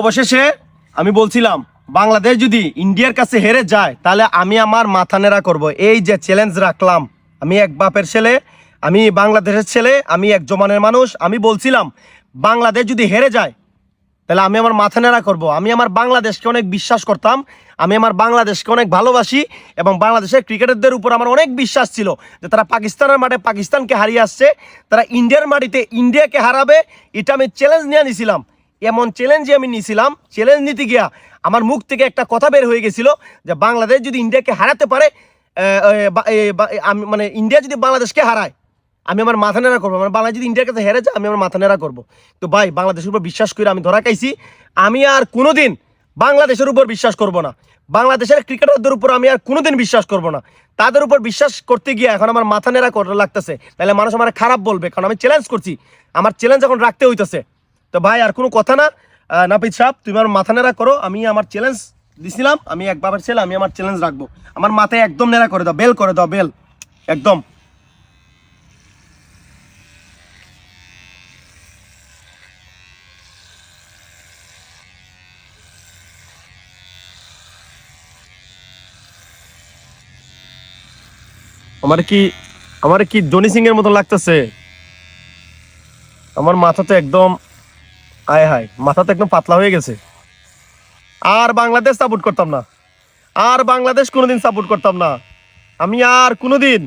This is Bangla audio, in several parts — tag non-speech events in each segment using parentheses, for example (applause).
অবশেষে আমি বলছিলাম, বাংলাদেশ যদি ইন্ডিয়ার কাছে হেরে যায়, তাহলে আমি আমার মাথা নেড়া করব। এই যে চ্যালেঞ্জ রাখলাম। আমি এক বাপের ছেলে, আমি বাংলাদেশের ছেলে, আমি এক জমানের মানুষ। আমি বলছিলাম, বাংলাদেশ যদি হেরে যায়, তাহলে আমি আমার মাথা নেড়া করব। আমি আমার বাংলাদেশকে অনেক বিশ্বাস করতাম, আমি আমার বাংলাদেশকে অনেক ভালোবাসি এবং বাংলাদেশের ক্রিকেটারদের উপর আমার অনেক বিশ্বাস ছিল যে তারা পাকিস্তানের মাঠে পাকিস্তানকে হারিয়ে আসছে, তারা ইন্ডিয়ার মাটিতে ইন্ডিয়াকে হারাবে, এটা আমি চ্যালেঞ্জ নিয়ে নিয়েছিলাম এমন চ্যালেঞ্জই আমি নিয়েছিলাম চ্যালেঞ্জ নিতে গিয়া আমার মুখ থেকে একটা কথা বের হয়ে গেছিল যে বাংলাদেশ যদি ইন্ডিয়াকে হারাতে পারে আমি মানে ইন্ডিয়া যদি বাংলাদেশকে হারায়, আমি আমার মাথা নেড়া করব। মানে বাংলাদেশ যদি ইন্ডিয়ার কাছে হেরে যায়, আমি আমার মাথা নেড়া করব। তো ভাই, বাংলাদেশের উপর বিশ্বাস করে আমি ধরা খাইছি। আমি আর কোনোদিন বাংলাদেশের উপর বিশ্বাস করব না। বাংলাদেশের ক্রিকেটারদের উপর আমি আর কোনোদিন বিশ্বাস করব না। তাদের উপর বিশ্বাস করতে গিয়ে এখন আমার মাথা নেড়া লাগতেছে। তাহলে মানুষ আমার খারাপ বলবে, কারণ আমি চ্যালেঞ্জ করছি। আমার চ্যালেঞ্জ এখন রাখতে হইতেছে। তো ভাই, আর কোনো কথা না। নাপিত সাহেব, তুমি আমার মাথা নেড়া করো, আমি আমার চ্যালেঞ্জ দিছিলাম, আমি এক বাবার ছেলে, আমি আমার চ্যালেঞ্জ রাখব। আমার মাথায় একদম নেড়া করে দাও, বেল করে দাও, বেল, একদম। আমার কি আমার কি জনি সিং এর মতো লাগতেছে? আমার মাথা তো একদম আয় হায়, মাথা তো একদম পাতলা হয়ে গেছে। আর বাংলাদেশ সাপোর্ট করতাম না। আর বাংলাদেশ কোনোদিন সাপোর্ট করতাম না। আমি আর কোনোদিন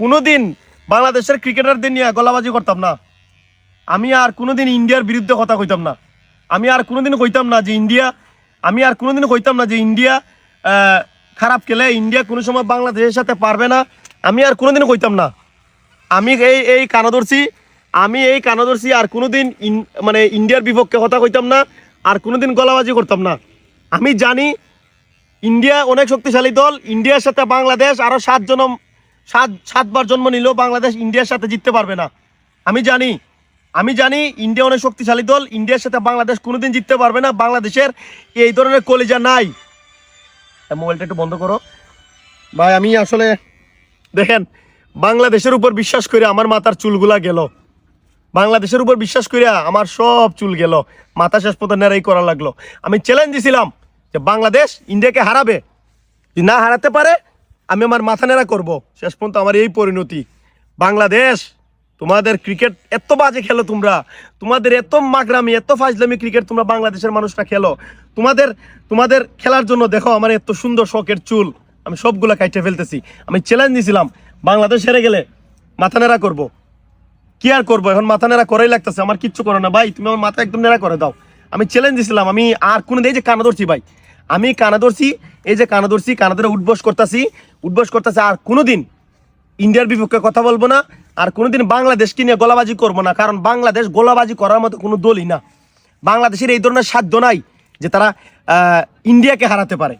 কোনোদিন বাংলাদেশের ক্রিকেটারদের নিয়ে গলাবাজি করতাম না। আমি আর কোনোদিন ইন্ডিয়ার বিরুদ্ধে কথা কইতাম না। আমি আর কোনোদিন কইতাম না যে ইন্ডিয়া, আমি আর কোনোদিন কইতাম না যে ইন্ডিয়া খারাপ খেলে ইন্ডিয়া কোনো সময় বাংলাদেশের সাথে পারবে না। আমি আর কোনোদিন কইতাম না। আমি এই এই কানাদর্শী আমি এই কানাদর্শী আর কোনোদিন মানে ইন্ডিয়ার বিপক্ষে কথা কইতাম না, আর কোনোদিন গলাবাজি করতাম না। আমি জানি ইন্ডিয়া অনেক শক্তিশালী দল, ইন্ডিয়ার সাথে বাংলাদেশ আরও সাত জনম সাত, সাতবার জন্ম নিলেও বাংলাদেশ ইন্ডিয়ার সাথে জিততে পারবে না। আমি জানি আমি জানি ইন্ডিয়া অনেক শক্তিশালী দল, ইন্ডিয়ার সাথে বাংলাদেশ কোনোদিন জিততে পারবে না, বাংলাদেশের এই ধরনের কলিজা নাই। মোবাইলটা একটু বন্ধ করো। ভাই, আমি আসলে দেখেন, বাংলাদেশের উপর বিশ্বাস করে আমার মাথার চুলগুলা গেল। বাংলাদেশের উপর বিশ্বাস করিয়া আমার সব চুল গেল। মাথা শেষ পর্যন্ত নেড়াই করা লাগল। আমি চ্যালেঞ্জ দিছিলাম যে বাংলাদেশ ইন্ডিয়াকে হারাবে। যদি না হারাতে পারে, আমি আমার মাথা নেড়া করব। শেষ পর্যন্ত আমার এই পরিণতি। বাংলাদেশ, তোমাদের ক্রিকেট এত বাজে খেলো তোমরা। তোমাদের এত মাগরামি, এত ফাজলামি ক্রিকেট তোমরা বাংলাদেশের মানুষরা খেলো। তোমাদের তোমাদের খেলার জন্য দেখো আমার এত সুন্দর শখের চুল। আমি সবগুলা কাইটে ফেলতেছি। আমি চ্যালেঞ্জ দিছিলাম, বাংলাদেশ হেরে গেলে মাথা নেড়া করব। কি আর করব? এখন মাথা নেড়া করাই লাগতেছে, আমার কিচ্ছু করো না। ভাই, তুমি আমার মাথা একদম নেড়া করে দাও। আমি চ্যালেঞ্জ দিছিলাম, আমি আর কোনো এই যে কানা ধরছি ভাই, আমি কানা ধরছি, এই যে কানা ধরছি, কানা ধরে উঠবস করতেছি উঠবস করতেছি, আর কোনো দিন ইন্ডিয়ার বিপক্ষে কথা বলব না, আর কোনোদিন বাংলাদেশকে নিয়ে গোলাবাজি করব না, কারণ বাংলাদেশ গোলাবাজি করার মতো কোনো দলই না। বাংলাদেশের এই ধরনের সাধ্য নাই যে তারা ইন্ডিয়াকে হারাতে পারে।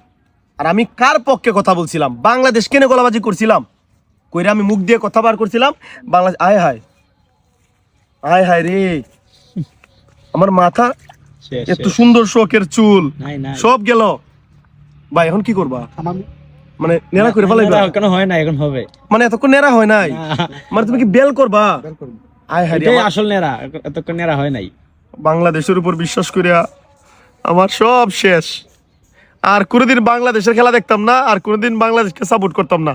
আর আমি কার পক্ষে কথা বলছিলাম? বাংলাদেশকে নিয়ে গোলাবাজি করছিলাম? কইরে আমি মুখ দিয়ে কথা বার করছিলাম, বাংলাদেশ আয় হায়। আয় হায় রে। আমার মাথা এত সুন্দর শোকের চুল। সব গেল। ভাই এখন কি করবা? মানে নেড়া করে ফেলাইবা? না, কেন হয় না এখন হবে। মানে এতক্ষণ নেড়া হয় নাই? মানে তুমি কি বেল করবা? আয় হায় রে, আসল নেরা এতক্ষণ নেরা হয় নাই। বাংলাদেশের উপর বিশ্বাস করিয়া আমার সব শেষ। আর কোনোদিন বাংলাদেশের খেলা দেখতাম না আর কোনোদিন বাংলাদেশকে সাপোর্ট করতাম না।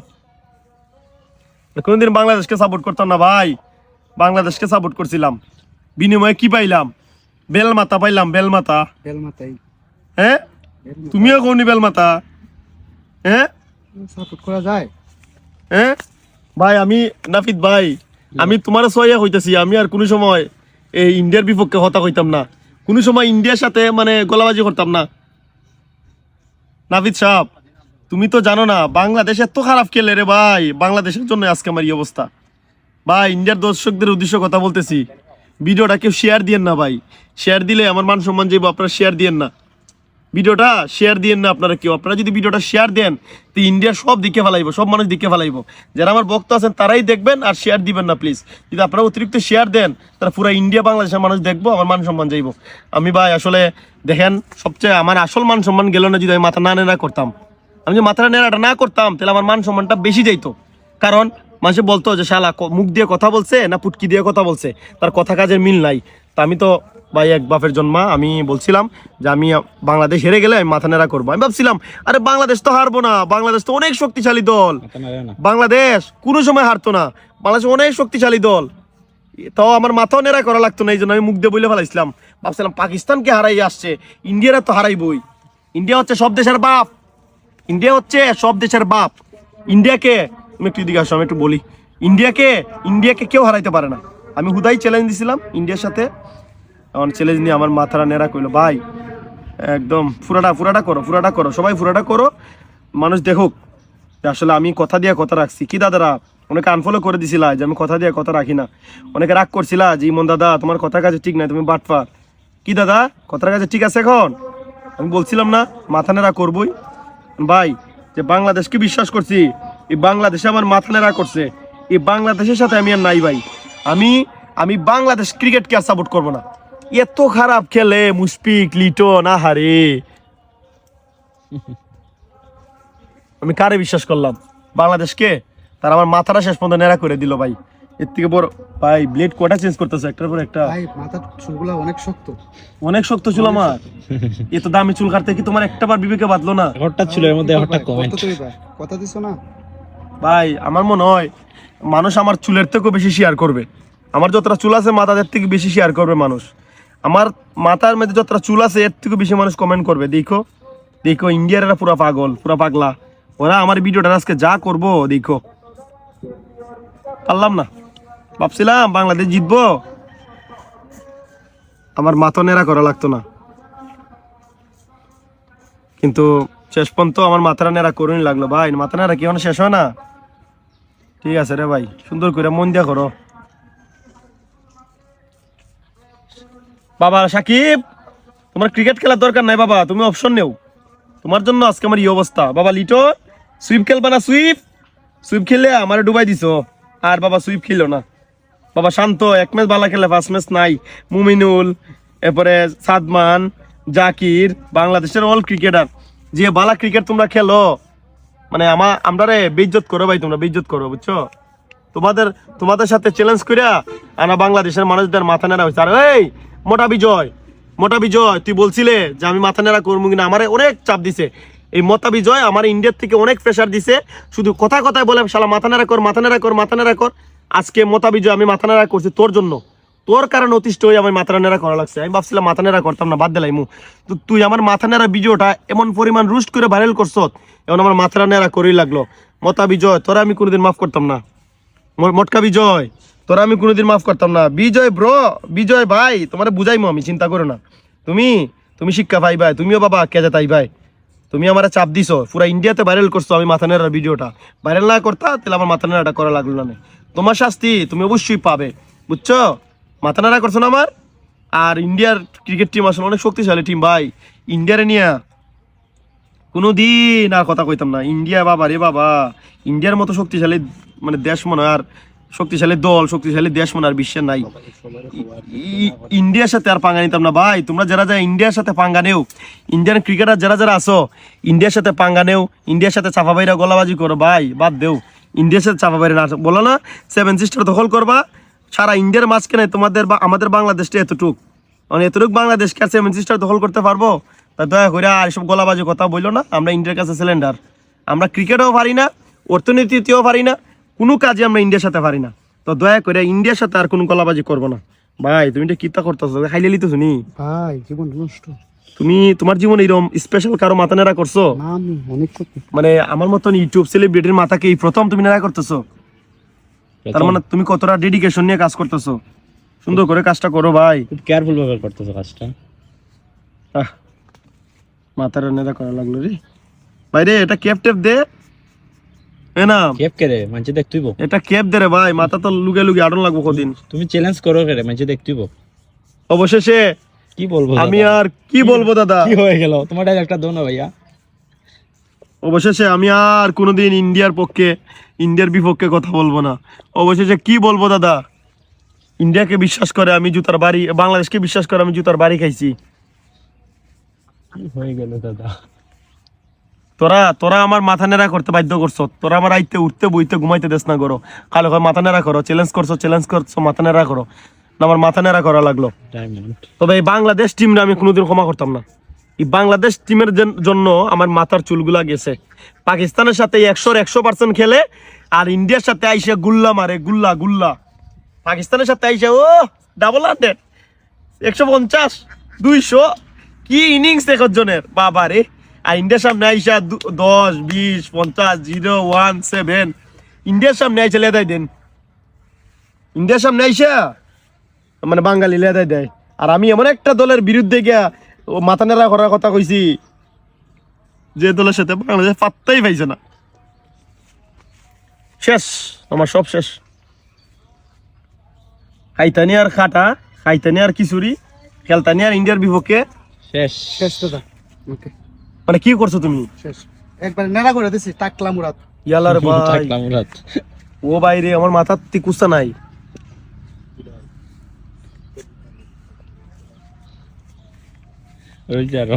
কোনোদিন বাংলাদেশকে সাপোর্ট করতাম না ভাই। বাংলাদেশকে সাপোর্ট করছিলাম। বিনিময়ে কি পাইলাম? বেল মাথা পাইলাম বেল মাথা বেল মাথায় হ্যাঁ তুমিও কৌনি বেল মাথা হ্যাঁ সাপোর্ট করা যায়। হ্যাঁ ভাই আমি নাফিদ ভাই আমি তোমার সহায় হইতেছি আমি আর কোনো সময় এই ইন্ডিয়ার বিপক্ষে হতা হইতাম না। কোনো সময় ইন্ডিয়ার সাথে মানে গোলাবাজি করতাম না। নাফিদ সাহেব তুমি তো জানো না বাংলাদেশ এত খারাপ খেলে রে ভাই বাংলাদেশের জন্য আজকে আমার এই অবস্থা। ভাই, ইন্ডিয়ার দর্শকদের উদ্দেশ্য কথা বলতেছি। ভিডিওটা কেউ শেয়ার দিয়েন না ভাই। শেয়ার দিলে আমার মান সম্মান যাইব আপনারা শেয়ার দিয়েন না। ভিডিওটা শেয়ার দিয়েন না আপনারা কেউ। আপনারা যদি ভিডিওটা শেয়ার দেন, তো ইন্ডিয়ার সব দিকে ফেলাইবো, সব মানুষ দিকে ফেলাইবো। যারা আমার বক্তা আছেন, তারাই দেখবেন আর শেয়ার দিবেন না প্লিজ যদি আপনারা অতিরিক্ত শেয়ার দেন তারা পুরো ইন্ডিয়া, বাংলাদেশের মানুষ দেখব, আমার মান সম্মান যাইবো আমি ভাই, আসলে দেখেন, সবচেয়ে আমার আসল মান সম্মান গেল না যদি আমি মাথা না নেড়া করতাম। আমি যদি মাথা নেড়াটা না করতাম, তাহলে আমার মান সম্মানটা বেশি যাইতো। কারণ মানুষে বলতো যে শালা মুখ দিয়ে কথা বলছে না পুটকি দিয়ে কথা বলছে? তার কথা কাজের মিল নাই। তা আমি তো ভাই এক বাপের জন্মা আমি বলছিলাম যে আমি বাংলাদেশ হেরে গেলে আমি মাথা নেড়া করব। আমি ভাবছিলাম আরে বাংলাদেশ তো হারবো না। বাংলাদেশ তো অনেক শক্তিশালী দল। বাংলাদেশ কোনো সময় হারতো না। বাংলাদেশ অনেক শক্তিশালী দল। তাও আমার মাথাও নেড়া করা লাগতো না এই জন্য আমি মুখ দিয়ে বলে ফেলাইছিলাম। ভাবছিলাম পাকিস্তানকে হারাই আসছে ইন্ডিয়ারা তো হারাইবই। ইন্ডিয়া হচ্ছে সব দেশের বাপ। ইন্ডিয়া হচ্ছে সব দেশের বাপ। ইন্ডিয়াকে তুমি একটু দিকে আসো, আমি একটু বলি। ইন্ডিয়াকে ইন্ডিয়াকে কেউ হারাইতে পারে না। আমি হুদাই চ্যালেঞ্জ দিছিলাম ইন্ডিয়ার সাথে। আমার চ্যালেঞ্জ নিয়ে আমার মাথাটা নেড়া কইলো, ভাই, একদম ফুরাটা ফুরাটা করো ফুরাটা করো, সবাই ফুরাটা করো। মানুষ দেখুক আসলে আমি কথা দিয়ে কথা রাখছি। কি দাদারা? অনেকে আনফলো করে দিছিলা যে আমি কথা দিয়ে কথা রাখি না। অনেকে রাগ করছিলা যে, ইমন দাদা, তোমার কথার কাছে ঠিক নাই, তুমি বাটফার। কি দাদা? কথার কাছে ঠিক আছে এখন? আমি বলছিলাম না, মাথা নেড়া করবই। ভাই, যে বাংলাদেশকে বিশ্বাস করছি এই বাংলাদেশে আমার মাথা নেড়া করছে। এই বাংলাদেশের সাথে আমি আর নাই ভাই। আমি আমি বাংলাদেশ ক্রিকেটকে আর সাপোর্ট করব না। এত খারাপ খেলে মুশফিক লিটন আহারে। আমি কারে বিশ্বাস করলাম? বাংলাদেশকে? তার আমার মাথাটা শেষ পর্যন্ত নেড়া করে দিল ভাই। এর থেকে বড় ভাই ব্লেড কটা চেঞ্জ করতেছে? একটার পর একটা। ভাই মাথার চুলগুলা অনেক শক্ত। অনেক শক্ত ছিল আমার। এত দামি চুল কাটতে কি তোমার একটা বার বিবেকে বাঁধলো না? হঠাৎ ছিল এর মধ্যে হঠাৎ কমেন্ট? কথা দিছো না? ভাই, আমার মনে হয় মানুষ আমার চুলের থেকেও বেশি শেয়ার করবে। আমার যতটা চুল আছে, মাথাদের থেকে বেশি শেয়ার করবে মানুষ। আমার মাথার মধ্যে যতটা চুল আছে, এর থেকে বেশি মানুষ কমেন্ট করবে। দেখো দেখো, ইন্ডিয়ার এরা পুরা পাগল, পুরা পাগলা। ওরা আমার ভিডিওটা আজকে যা করব, দেখো। পারলাম না। ভাবছিলাম বাংলাদেশ জিতবো। আমার মাথা নেড়া করা লাগতো না। কিন্তু শেষ পর্যন্ত আমার মাথাটা নেড়া করুন লাগল। ভাই, মাথা নেড়া কি শেষ হয় না? ঠিক আছে রে ভাই, সুন্দর করে মন দিয়া করো। বাবা, সাকিব, তোমার ক্রিকেট খেলার দরকার নাই বাবা, তুমি অপশন নেও। তোমার জন্য আজকে আমার এই অবস্থা। বাবা লিটো সুইপ খেলবা না সুইপ? সুইপ খেলে আমার ডুবাই দিছো। আর বাবা, সুইপ খেলো না। বাবা, শান্ত, এক ম্যাচ ভালো খেলে ফার্স্ট ম্যাচ নাই। মুমিনুল, এরপরে সাদমান, জাকির, বাংলাদেশের অল ক্রিকেটার যে বালা ক্রিকেট তোমরা খেলো মানে আমা আমরা রে বেইজ্জত করো ভাই, তোমরা বেইজ্জত করো, বুঝছ? তোমাদের তোমাদের সাথে চ্যালেঞ্জ করিয়া আনা বাংলাদেশের মানুষদের মাথা নেড়া হয়েছে আর এই, মোটা বিজয় মোটা বিজয়, তুই বলছিলে যে আমি মাথা নেড়া করব কিনা, আমার অনেক চাপ দিছে। এই মোটা বিজয় আমার ইন্ডিয়ার থেকে অনেক প্রেশার দিছে। শুধু কথা কথায় বলে, শালা মাথা নেড়া কর, মাথা নেড়া কর, মাথা নেড়া কর। আজকে মোটা বিজয় আমি মাথা নেড়া করছি তোর জন্য। তোর কারণে অতিষ্ঠ হয়ে আমার মাথা নেড়া করা লাগছে। আমি ভাবছিলাম মাথা নেড়া করতাম না, বাদ দিলাই মু তো তুই আমার মাথা নেড়া ভিডিওটা এমন পরিমাণ রুস্ট করে ভাইরাল করছ এখন আমার মাথা নেড়া করেই লাগল। মতা বিজয়, তোরা আমি কোনোদিন মাফ করতাম না। মটকা বিজয়, তোরা আমি কোনোদিন মাফ করতাম না। বিজয় ব্রো বিজয় ভাই, তোমার বুঝাইমো আমি, চিন্তা করো না। তুমি তুমি শিক্ষা ভাই ভাই, তুমিও বাবা কে কেজা তাই ভাই। তুমি আমার চাপ দিছো, পুরা ইন্ডিয়াতে ভাইরাল করছ আমি মাথা নেড়ার ভিডিওটা। ভাইরাল না করতা, তাহলে আমার মাথা নেড়াটা করা লাগল না। তোমার শাস্তি তুমি অবশ্যই পাবে, বুঝছ? মাথা নেড়া করছ না আমার? আর ইন্ডিয়ার ক্রিকেট টিম আসলে অনেক শক্তিশালী টিম ভাই। ইন্ডিয়ারে নিয়ে কোনো দিন আর কথা কইতাম না। ইন্ডিয়া বাবা রে বাবা। ইন্ডিয়ার মতো শক্তিশালী মানে দেশ মনে আর শক্তিশালী দল, শক্তিশালী দেশ মনে আর বিশ্বের নাই। ইন্ডিয়ার সাথে আর পাঙ্গা নিতাম না, ভাই। তোমরা যারা যারা ইন্ডিয়ার সাথে পাঙ্গা নেও, ইন্ডিয়ান ক্রিকেটার যারা যারা আসো, ইন্ডিয়ার সাথে পাঙ্গা নেও, ইন্ডিয়ার সাথে চাপা বাইরা গলাবাজি করো, ভাই। বাদ দেও। ইন্ডিয়ার সাথে চাপা বাইরে না। বলো না সেভেন সিস্টার দখল করবা। সারা ইন্ডিয়ার মাঝখানে তোমাদের বা আমাদের বাংলাদেশটা এতটুক। মানে এতটুক বাংলাদেশকে আর সেভেন সিস্টার দখল করতে পারব? তা দয়া করে আর এসব গলাবাজি কথা বলল না। আমরা ইন্ডিয়ার কাছে সিলিন্ডার আমরা ক্রিকেটও পারি না অর্থনীতিতেও পারি না কোনো কাজে আমরা ইন্ডিয়ার সাথে পারি না। তো দয়া করে ইন্ডিয়ার সাথে আর কোনো গলাবাজি করব না। ভাই তুমি এটা কিতা করতেছো? খাইলে লিতেছো নি ভাই জীবন নষ্ট। তুমি তোমার জীবনে এরকম স্পেশাল কারও মাথা নেড়া করছ? মানে আমার মতন ইউটিউব সেলিব্রিটির মাথাকে এই প্রথম তুমি নেড়া করতেছো? তার মানে তুমি কতটা ডেডিকেশন নিয়ে কাজ করতেছো? সুন্দর করে কাজটা করো ভাই। খুব কেয়ারফুল ভাবে করতেছো কাজটা। মাথার নেড়া করা লাগল রে। ভাই রে এটা ক্যাপ টেপ দে। এ না। কেপ কেরে মানছে দেখ তুইব। এটা ক্যাপ দে রে ভাই মাথা তো লুগে লুগে আড়ন লাগবো কদিন। তুমি চ্যালেঞ্জ করো কেরে মানছে দেখ তুইব। অবশেষে কি বলব আমি আর কি বলব দাদা? কি হয়ে গেল? তোমার একটা দো ভাইয়া। অবশেষে আমি আর কোনোদিন ইন্ডিয়ার পক্ষে ইন্ডিয়ার বিপক্ষে কথা বলব না। অবশেষে কি বলব দাদা? ইন্ডিয়াকে বিশ্বাস করে আমি জুতার বাড়ি বাংলাদেশকে বিশ্বাস করে আমি জুতার বাড়ি খাইছি। হয়ে গেল দাদা? তোরা তোরা আমার মাথা নেড়া করতে বাধ্য করছ। তোরা আমার আইতে উঠতে বইতে ঘুমাইতে দেশ না করো। কালো মাথা নেড়া করো চ্যালেঞ্জ করছ চ্যালেঞ্জ করছ মাথা নেড়া করো। আমার মাথা নেড়া করা লাগল। তবে এই বাংলাদেশ টিমটা আমি কোনোদিন ক্ষমা করতাম না। বাংলাদেশ টিমের জন্য আমার মাথার চুলগুলা গেছে। পাকিস্তানের সাথে একশোর একশো পার্সেন্ট খেলে আর ইন্ডিয়ার সাথে আইসে গুল্লা মারে, গুল্লা গুল্লা। পাকিস্তানের সাথে আইসে, ও ডাবল হান্ড্রেড একশো পঞ্চাশ, দুইশো। কি ইনিংস দেখো জনের বাবা রে আর ইন্ডিয়ার সামনে আইসা দশ, বিশ, পঞ্চাশ জিরো ওয়ান সেভেন ইন্ডিয়ার সামনে আইসা লেদাই দেন। ইন্ডিয়ার সামনে আইসা মানে বাঙালি লেদাই দেয়। আর আমি এমন একটা দলের বিরুদ্ধে গিয়া ও মাথা নেড়া করার কথা কইছি। যে দলের সাথে বাংলাদেশ পাত্তাই পাইছে না। শেষ আমার সব শেষ। খাইতানি আর খাটা খাইতানি আর কিশোরি খেলতানি আর ইন্ডিয়ার বিপক্ষে। শেষ। শেষ দাদা ওকে। মানে কি করছ তুমি? শেষ। একবার নেড়া করে দিছি টাকলা মুরাদ। ইয়ালার (laughs) ভাই। ও বাইরে আমার মাথার তিকুস্তা নাই ওই যে আরও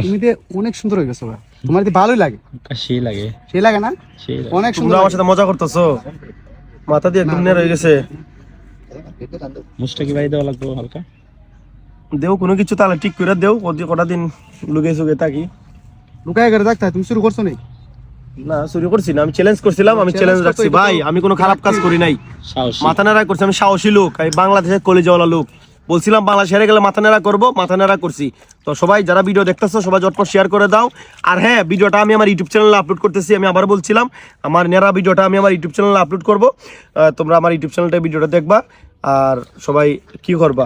তুমি দিয়ে অনেক সুন্দর হয়ে গেছো তোমার দিয়ে ভালোই লাগে। সেই লাগে। সেই লাগে না? অনেক সুন্দর আমার সাথে মজা করতেছো। মাথা দিয়ে একদম নেড় গেছে। মুসটা কি দেওয়া লাগবে হালকা? দেও কোনো কিছু তাহলে ঠিক করে দেও। কটা দিন লুকে সুগে থাকি। লুকায় করে দেখতে হয়, তুমি শুরু করছ নি না চুরি করছি না। আমি চ্যালেঞ্জ করছিলাম আমি চ্যালেঞ্জ রাখছি। ভাই আমি কোনো খারাপ কাজ করি নাই। মাথা নেড়া করছি আমি সাহসী লোক। আমি বাংলাদেশের কলেজওয়ালা লোক। বলছিলাম বাংলা হেরে গেলে মাথা নেড়া করব মাথা নেড়া করছি। তো সবাই যারা ভিডিও দেখতেছো সবাই যতক্ষণ শেয়ার করে দাও। আর হ্যাঁ ভিডিওটা আমি আমার ইউটিউব চ্যানেলে আপলোড করতেছি আমি আবার বলছিলাম আমার নেড়া ভিডিওটা আমি আমার ইউটিউব চ্যানেলে আপলোড করব। তোমরা আমার ইউটিউব চ্যানেলটা ভিডিওটা দেখবা আর সবাই কি করবা?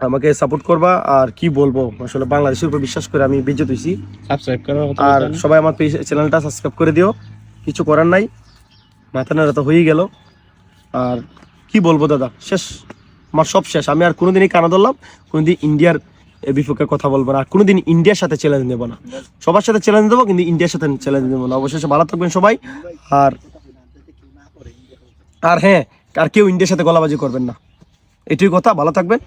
আমাকে সাপোর্ট করবা আর কি বলব? আসলে বাংলাদেশের উপর বিশ্বাস করে আমি বেঁচে তুইছি সাবস্ক্রাইব আর সবাই আমার চ্যানেলটা সাবস্ক্রাইব করে দিও। কিছু করার নাই। মাথা নেড়া তো হয়েই গেল। আর কি বলব দাদা? শেষ। আমার সব শেষ। আমি আর কোনোদিনই কানা ধরলাম, কোনোদিন ইন্ডিয়ার বিপক্ষে কথা বলব না, আর কোনোদিন ইন্ডিয়ার সাথে চ্যালেঞ্জ নেব না। সবার সাথে চ্যালেঞ্জ দেবো কিন্তু ইন্ডিয়ার সাথে চ্যালেঞ্জ নেব না। অবশেষে ভালো থাকবেন সবাই, আর আর হ্যাঁ আর কেউ ইন্ডিয়ার সাথে গলাবাজি করবেন না। এটুই কথা, ভালো থাকবেন।